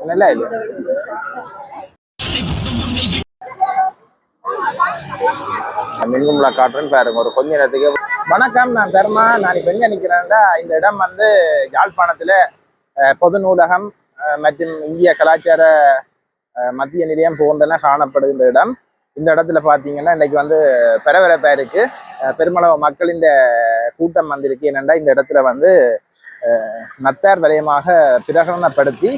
நல்லா இல்லை மின்கும்பலா காட்டுறேன்னு பாருங்க ஒரு கொஞ்ச நேரத்துக்கு வணக்கம் நான் தர்மா நான் இப்ப எங்க நிக்கிறேன்டா இந்த இடம் வந்து யாழ்ப்பாணத்துல பொது நூலகம் அஹ், மற்றும் இந்திய கலாச்சார மத்திய நிலையம் போன்றன காணப்படுகின்ற இடம் இந்த இடத்துல பாத்தீங்கன்னா இன்னைக்கு வந்து பரபரப்பா இருக்கு பெருமளவு மக்கள் இந்த கூட்டம் வந்திருக்கு என்னென்னா இந்த இடத்துல வந்து நத்தார் வலயமாக பிரகடனப்படுத்தி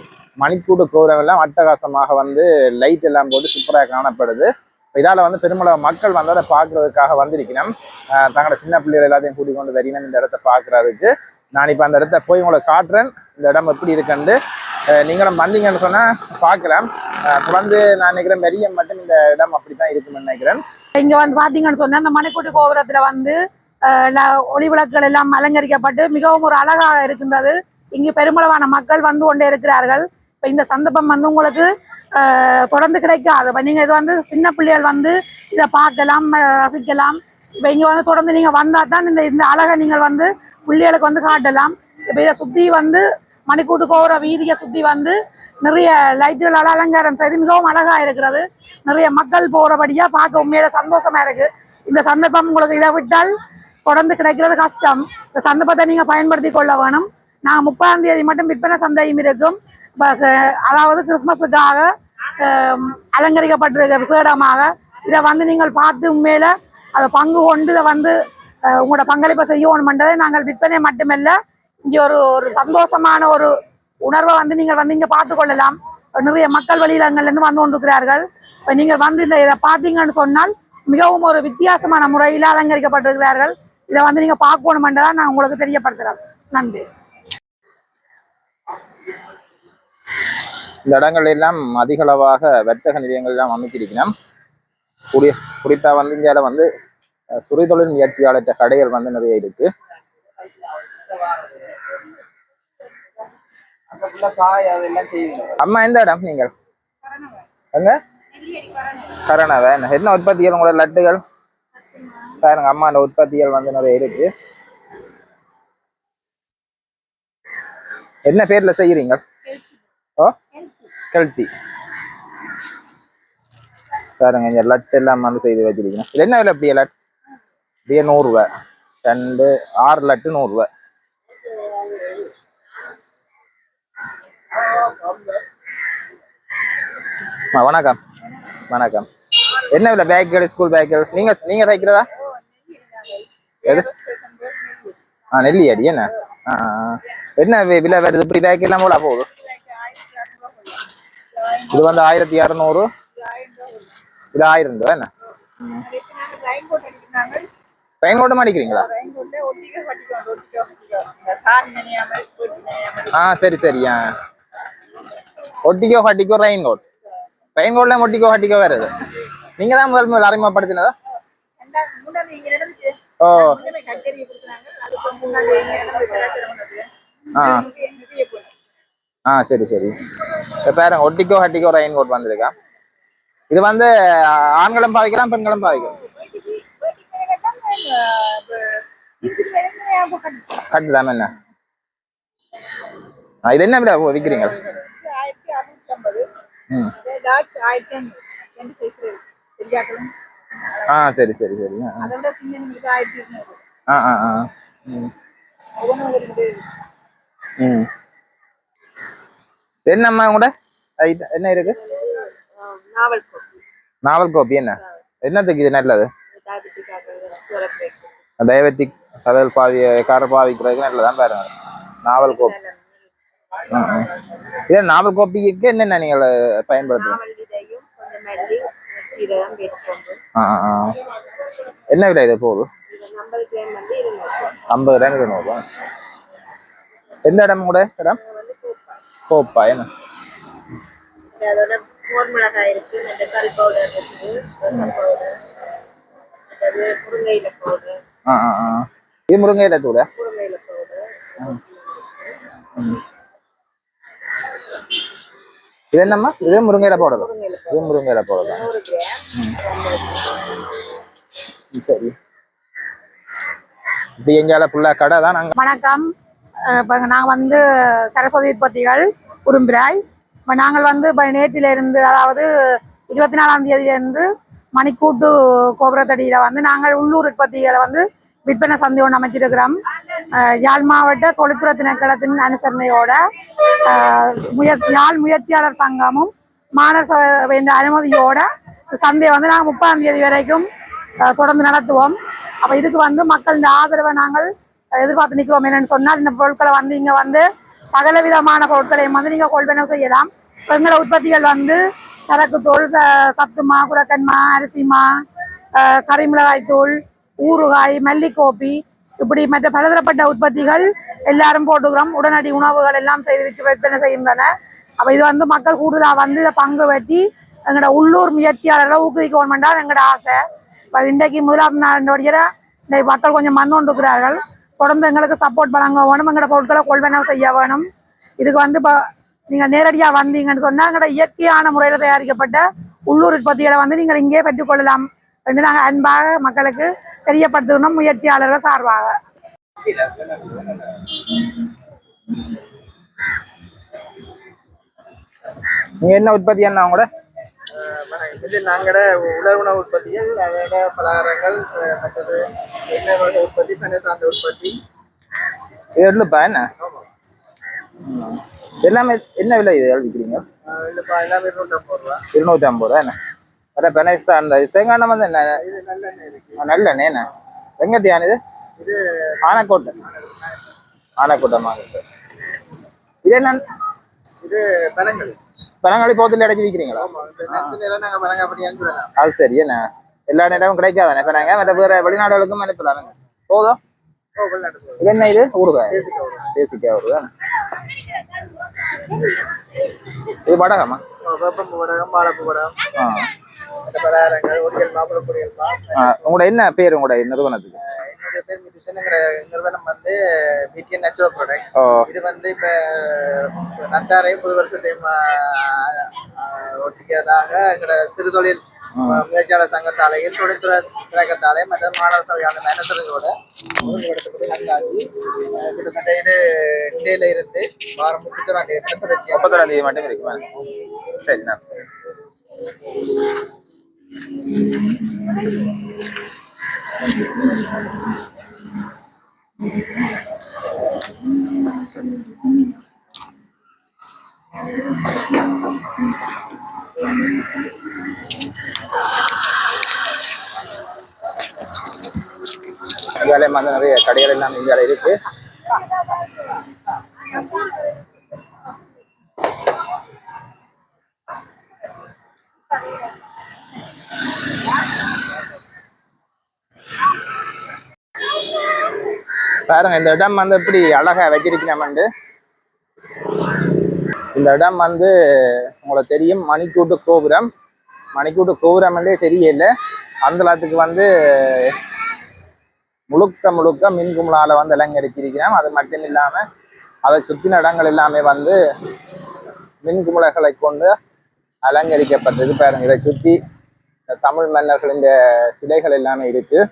மணிக்கூடு கோபுரம் எல்லாம் அட்டகாசமாக வந்து லைட் எல்லாம் போட்டு சூப்பராக காணப்படுது. இதால் வந்து பெருமளவு மக்கள் வந்து அதை பார்க்கறதுக்காக வந்திருக்கணும். தங்களோட சின்ன பிள்ளைகள் எல்லாத்தையும் கூட்டிக் கொண்டு வரணும் இந்த இடத்த பார்க்கறதுக்கு. நான் இப்போ அந்த இடத்த போய் உங்களை காட்டுறேன். இந்த இடம் எப்படி இருக்குன்னு நீங்களும் வந்தீங்கன்னு சொன்னால் பார்க்குறேன் தொடர்ந்து நான் நினைக்கிறேன் மெரியம் மட்டும் இந்த இடம் அப்படி தான் இருக்கும்னு நினைக்கிறேன். இங்கே வந்து பார்த்தீங்கன்னு சொன்னால் இந்த மணிக்கூட்டு கோபுரத்தில் வந்து ஒளி விளக்குகள் எல்லாம் அலங்கரிக்கப்பட்டு மிகவும் ஒரு அழகாக இருக்கின்றது. இங்கு பெருமளவான மக்கள் வந்து கொண்டே இருக்கிறார்கள். இப்போ இந்த சந்தர்ப்பம் வந்து உங்களுக்கு தொடர்ந்து கிடைக்காது. இப்போ நீங்கள் இது வந்து சின்ன பிள்ளைகள் வந்து இதை பார்க்கலாம் ரசிக்கலாம். இப்போ இங்கே வந்து தொடர்ந்து நீங்கள் வந்தால் தான் இந்த இந்த அழகை நீங்கள் வந்து பிள்ளைகளுக்கு வந்து காட்டலாம். இப்போ இதை சுற்றி வந்து மணிக்கூட்டு கோபுர வீதியை சுற்றி வந்து நிறைய லைட்டுகளால் அலங்காரம் செய்து மிகவும் அழகாக இருக்கிறது. நிறைய மக்கள் போகிறபடியாக பார்க்க உண்மையில சந்தோஷமா இருக்குது இந்த சந்தர்ப்பம் உங்களுக்கு இதை விட்டால் தொடர்ந்து கிடைக்கிறது கஷ்டம். இந்த சந்தர்ப்பத்தை நீங்கள் பயன்படுத்தி கொள்ள வேணும். நாங்கள் முப்பதாம் தேதி மட்டும் விற்பனை சந்தையும் இருக்கும். அதாவது கிறிஸ்மஸுக்காக அலங்கரிக்கப்பட்டிருக்க விசேடமாக இதை வந்து நீங்கள் பார்த்து உண்மையில் அதை பங்கு கொண்டு இதை வந்து உங்களோட பங்களிப்பை செய்யணும்ன்றதை நாங்கள் விற்பனை மட்டுமல்ல இங்கே ஒரு ஒரு சந்தோஷமான ஒரு உணர்வை வந்து நீங்கள் வந்து இங்கே பார்த்து கொள்ளலாம். நிறைய மக்கள் வெளியிடங்கள்லேருந்து வந்து கொண்டிருக்கிறார்கள். இப்போ நீங்கள் வந்து இந்த இதை பார்த்தீங்கன்னு சொன்னால் மிகவும் ஒரு வித்தியாசமான முறையில் அலங்கரிக்கப்பட்டிருக்கிறார்கள். இதை வந்து நீங்கள் பார்க்கணுமென்றதை நான் உங்களுக்கு தெரியப்படுத்துகிறேன் நன்றி. இந்த இடங்கள் எல்லாம் அதிகளவாக வர்த்தக நிலையங்கள் எல்லாம் அமைச்சிருக்கணும் குறி குறிப்பா வந்து இந்தியால வந்து அஹ், சுரிதொழில் முயற்சியாளர்கிட்ட கடைகள் வந்து நிறைய இருக்கு. அம்மா எந்த இடம் நீங்கள்? எங்க? கரணவை என்ன உற்பத்திகள் உங்களோட லட்டுகள்? பாருங்க அம்மா அந்த உற்பத்திகள் வந்து நிறைய இருக்கு. என்ன பேர்ல செய்யறீங்க ஓ? கெல்த்தி பாருங்க இங்க லட் எல்லாம் வந்து செய்து வச்சிருக்கீங்க இது என்ன விலை அப்படியே லட் அப்படியே நூறுரூவா. ரெண்டு ஆறு லட்டு நூறுரூவா. வணக்கம். வணக்கம். என்ன விலை பேக்குகள் ஸ்கூல் பேக்குகள் நீங்க நீங்க தைக்கிறதா? எது ஆ நெல்லி அடி என்ன? ஆ, என்ன விலை வருது? இப்படி பேக் எல்லாம் கூட போகுது? இது வந்து ஆயிரத்தி இரநூறு இது ஆயிரம் ரூபா என்ன? பயன் கோட்டம் அடிக்கிறீங்களா? ஆ சரி சரி ஆ. ஒட்டிக்கோ ஹட்டிக்கோ ரெயின் கோட் ரெயின் கோட்ல ஒட்டிக்கோ ஹட்டிக்கோ வருது நீங்க தான் முதல் முதல் அறிமுகப்படுத்தினதா ஓ. ஆ. ஆ சரி சரி. இப்ப பாருங்க ஒட்டிக்கோ ஹட்டிக்கோ ரெயின் கோட் வந்திருக்கா? இது வந்து ஆண்களும் பாவிக்கலாம் பெண்களும் பாவிக்கலாம். கட்டுதான் என்ன? ஆ, இது என்ன விலை விற்கிறீங்க ம். ஆ சரி சரி சரி ஆ, ஆ. ஆ ஆ ம். ம். என்னம்மா கூட? என்ன இருக்கு? நாவல் நாவல் கோப்பி என்ன? என்னத்துக்கு இது நல்லது? டயபெட்டிக் கடல் பாவி கார பாவிக்கிறதுக்கு நல்லதான் பாருங்க. நாவல் கோப்பி. இது நாவல் கோப்பிக்கு என்னென்ன நீங்கள் பயன்படுத்துறீங்க சீரகம் ஆ. என்ன விலை இது போகுது ஐம்பது கிராம் வந்து இருநூறு. ஐம்பது ரூபாய் இருநூறுபா எந்த இடம் கூட இடம்? கூப்பா. என்ன? அதோட மோர் மிளகாய் இருக்கு அந்த கல் பவுடர் இருக்குது ரசம் பவுடர் அதாவது முருங்கையில பவுடர் ஆ ஆ ஆ. இது முருங்கையில தூட முருங்கையில பவுடர் இது என்னம்மா? இது முருங்கையில போடலாம் இது முருங்கையில போடலாம் சரி. இப்போ எங்கால ஃபுல்லா கடை தான் நாங்க வணக்கம். இப்போ நாங்கள் வந்து சரஸ்வதி உற்பத்திகள் உரும்பிராய். இப்போ நாங்கள் வந்து இப்போ நேற்றிலிருந்து அதாவது இருபத்தி நாலாம் தேதியிலிருந்து மணிக்கூட்டு கோபுரத்தடியில் வந்து நாங்கள் உள்ளூர் உற்பத்திகளை வந்து விற்பனை சந்தை ஒன்று அமைச்சிருக்கிறோம். யாழ் மாவட்ட தொழில்துறை திணைக்களத்தின் அனுசரணையோட முய யாழ் முயற்சியாளர் சங்கமும் மாணவர் சபையின் அனுமதியோட சந்தையை வந்து நாங்கள் முப்பதாம் தேதி வரைக்கும் தொடர்ந்து நடத்துவோம். அப்போ இதுக்கு வந்து மக்களின் ஆதரவை நாங்கள் எதிர்பார்த்து நிற்கிறோம் என்னென்னு சொன்னால் இந்த பொருட்களை வந்து இங்கே வந்து சகல விதமான பொருட்களையும் வந்து நீங்கள் கொள்வனம் செய்யலாம். எங்களோட உற்பத்திகள் வந்து சரக்கு தூள் ச சத்துமா குரக்கன்மா அரிசிமா அஹ் கறிமிளகாய் தூள் ஊறுகாய் மல்லிக்கோப்பி இப்படி மற்ற பலதரப்பட்ட உற்பத்திகள் எல்லாரும் போட்டுக்கிறோம். உடனடி உணவுகள் எல்லாம் செய்து விற்று விற்பனை செய்கின்றன. அப்போ இது வந்து மக்கள் கூடுதலாக வந்து இதை பங்கு வெட்டி எங்களோட உள்ளூர் முயற்சியாளர்களை ஊக்குவிக்கணுமெண்டா எங்களோட ஆசை. இப்போ இன்றைக்கு முதலாம் நாளுடைய இன்றைக்கு மக்கள் கொஞ்சம் மண்ணொண்டுக்கிறார்கள் தொடர்ந்து எங்களுக்கு சப்போர்ட் வழங்க வேணும். எங்களோட பொருட்களை கொள்வனவு செய்ய வேணும். இதுக்கு வந்து இப்போ நீங்கள் நேரடியாக வந்தீங்கன்னு சொன்னால் எங்களோட இயற்கையான முறையில் தயாரிக்கப்பட்ட உள்ளூர் உற்பத்திகளை வந்து நீங்கள் இங்கே பெற்றுக்கொள்ளலாம் என்று நாங்கள் அன்பாக மக்களுக்கு தெரியப்படுத்தணும் முயற்சியாளர்கள் சார்பாக. நீங்க என்ன உற்பத்தி என்ன அவங்களோட இது நாங்களோட உணவு உற்பத்திகள் அதோட பலகாரங்கள் மற்றது எண்ணெய் வகை உற்பத்தி பெண்ணை சார்ந்த உற்பத்தி. இது எவ்வளோப்பா என்ன. எல்லாமே என்ன விலை இது விற்கிறீங்க அஹ் இது பா- எல்லாமே இருநூற்றம்பது ரூபா. இருநூற்றி ஐம்பது ரூபா என்ன? வேற பெனசா அந்த தேங்காய் எண்ணெய் வந்து என்ன ஆ, நல்லெண்ணெய் என்ன எங்கத்தியான இது இது ஆனைக்கோட்டை ஆனைக்கோட்டை மார்க்கெட் இது என்ன இது பனங்கள் பனங்காளி போத்தில் அடைச்சி விற்கிறீங்களா இந்த அது சரி என்ன எல்லா நேரமும் கிடைக்காதானே இப்போ நாங்கள் மற்ற வேற வெளிநாடுகளுக்கும் அனுப்பலாமே போதும் இது என்ன இது வரும் தேசிக்காய் ஊறுகாய் இது வடகமா வடகம் வாழைப்பூ வடகம் பலகாரங்கள் ஒடியல் மாப்பிள பொரியல் மா ஆ, உங்களோட என்ன பேர் உங்களோட நிறுவனத்துக்கு? என்னுடைய பேர் மிதுசனுங்கிற நிறுவனம் வந்து பிடிஎன் நேச்சுரல் ப்ராடக்ட் இது வந்து இப்ப நத்தாரையும் புது வருஷத்தையும் ஒட்டிக்கிறதாக எங்களோட சிறு தொழில் முயற்சியாளர் சங்கத்தாலையும் தொழில்துறை திறக்கத்தாலையும் மற்ற மாணவர் சபையான மேனேஜர்களோட கண்காட்சி கிட்டத்தட்ட இது இருந்து வாரம் முப்பத்தொராம் தேதி தொடர்ச்சி முப்பத்தொராம் தேதி மட்டும் இருக்குமா சரி நான் இந்தியாவிலே வந்து நிறைய கடைகள் எல்லாம் இந்தியாவில் இருக்கு. பாருங்க இந்த இடம் வந்து எப்படி அழகா வச்சிருக்கணும்ண்டு இந்த இடம் வந்து உங்களுக்கு தெரியும் மணிக்கூட்டு கோபுரம். மணிக்கூட்டு கோபுரம் வந்து தெரியல. அந்த இடத்துக்கு வந்து முழுக்க முழுக்க மின் வந்து அலங்கரிச்சிருக்கிறோம் அது மட்டும் இல்லாம அதை சுற்றின இடங்கள் எல்லாமே வந்து மின்குமலைகளை கொண்டு அலங்கரிக்கப்பட்டது பாருங்க இதை சுற்றி தமிழ் தமிழ் மன்னர்களின் சிலைகள் எல்லாமே இருக்குது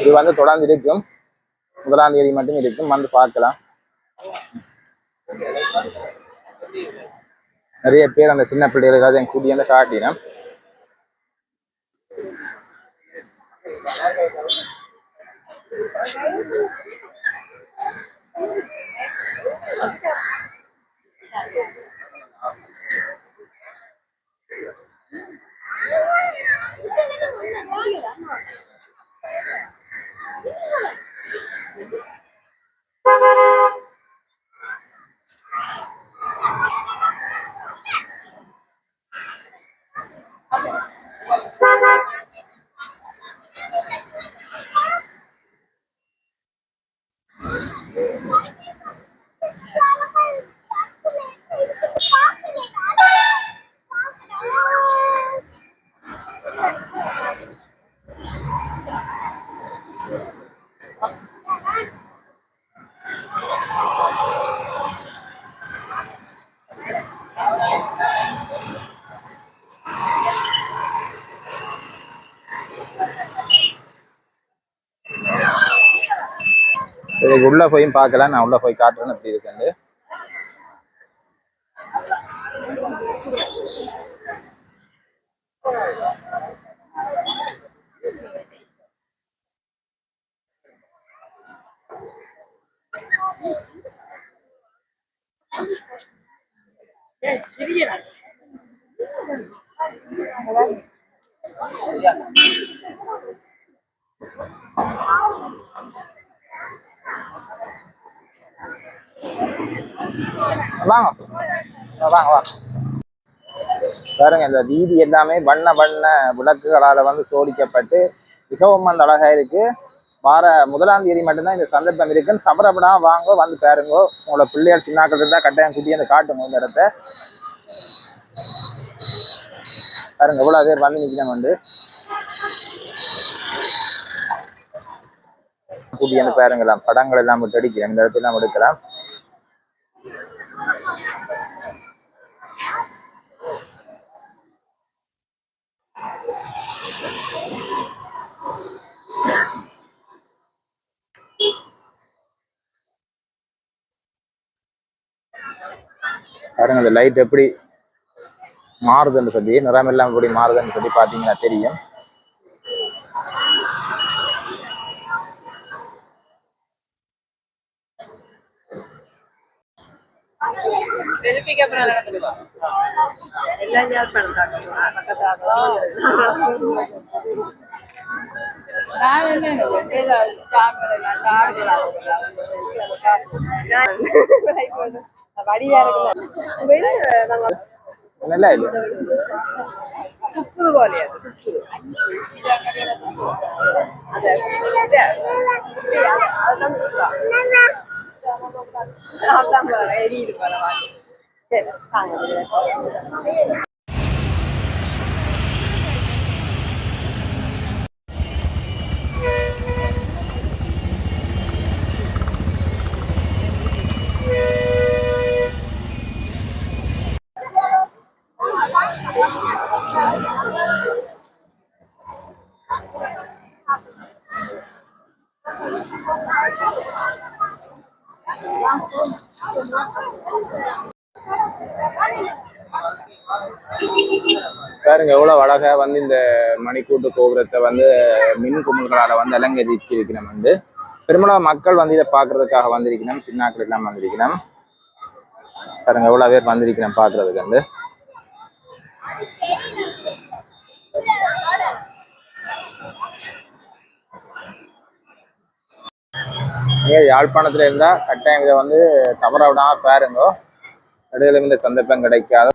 இது வந்து தொடர்ந்து இருக்கும். முதலாம் தேதி மட்டும் இருக்கும். வந்து பார்க்கலாம். நிறைய பேர் அந்த சின்ன பிள்ளைகளுக்கு என் கூட்டி வந்து காட்டினேன் Thank you. Thank you. உள்ள போயும் பார்க்கல நான் உள்ள போய் காட்டுறேன்னு எப்படி இருக்குன்னு வாங்க ஆ, வாங்க வாங்க. பாருங்க இந்த வீதி எல்லாமே வண்ண வண்ண விளக்குகளால் வந்து சோடிக்கப்பட்டு மிகவும் அந்த அழகா இருக்கு. வார முதலாம் தேதி மட்டும்தான் இந்த சந்தர்ப்பம் இருக்குன்னு சமரப்படா வாங்க வந்து பாருங்க. உங்களோட பிள்ளைகள் சின்னாக்கள் இருந்தால் கட்டாயம் கூட்டி அந்த காட்டுங்க இந்த இடத்த. பாருங்க எவ்வளோ பேர் வந்து நிற்கிறாங்க வந்து. கூட்டி வந்து பாருங்களாம் படங்கள் எல்லாம் விட்டு அடிக்கிறேன் இந்த இடத்துல எடுக்கலாம். பாருங்க அந்த லைட் எப்படி மாறுதுன்னு சொல்லி நிறம் எல்லாம் எப்படி மாறுதுன்னு சொல்லி பார்த்தீங்கன்னா தெரியும். எல்லாம் ஞாபகம் வடிவா இருக்குல்ல நம்ம நல்லா இல்லை துப்புது போலே அது துப்புது பாருங்க எவ்வளவு அழகா வந்து இந்த மணிக்கூட்டு கோபுரத்தை வந்து மின் குமிழ்களால வந்து அலங்கரிச்சிருக்கணும் வந்து. பெரும்பாலும் மக்கள் வந்து இதை பார்க்கறதுக்காக வந்திருக்கணும் சின்னாக்கள் எல்லாம் வந்திருக்கணும் பாருங்க எவ்வளவு பேர் வந்திருக்கணும் பார்க்கறதுக்கு வந்து. நீங்கள் யாழ்ப்பாணத்துல இருந்தா கட்டாயம் இதை வந்து தவற விடாமல் பாருங்க. நடுவில் இந்த சந்தர்ப்பம் கிடைக்காத.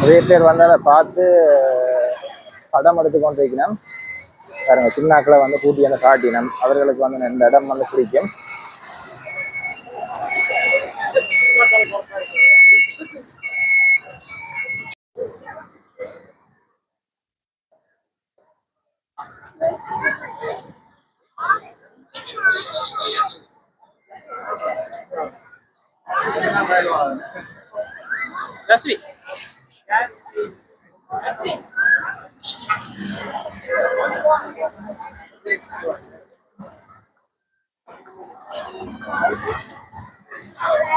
நிறைய பேர் வந்து பார்த்து படம் எடுத்து கொண்டு பாருங்க சின்னாக்களை வந்து கூட்டி வந்து காட்டினோம் அவர்களுக்கு வந்து இந்த இடம் வந்து பிடிக்கும். Rasmi. Rasmi. Rasmi.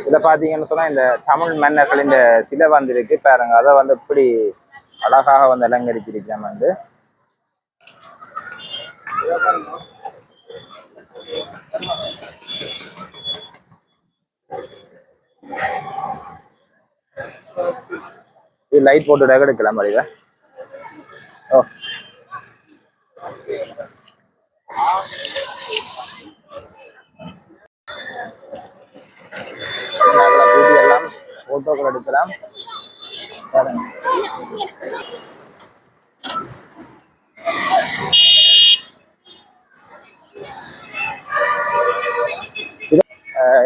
இதில் பார்த்தீங்கன்னு சொன்னா இந்த தமிழ் மன்னர்களின் சிலை வந்திருக்கு பாருங்க. அதை வந்து இப்படி அழகாக வந்து அலங்கரிச்சிருக்கேன் வந்து. லைட் போட்டு எடுக்கலாம் மாதிரி ஓ போட்டோக்கள் எடுக்கலாம் பாருங்க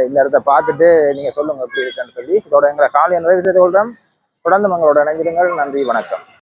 இந்த இடத்த பார்த்துட்டு நீங்க சொல்லுங்க எப்படி இருக்குன்னு சொல்லி. இதோட எங்களை காலையை நிறைவு செய்து கொள்றோம். தொடர்ந்து உங்களோட இணைஞ்சிருங்கள் நன்றி வணக்கம்.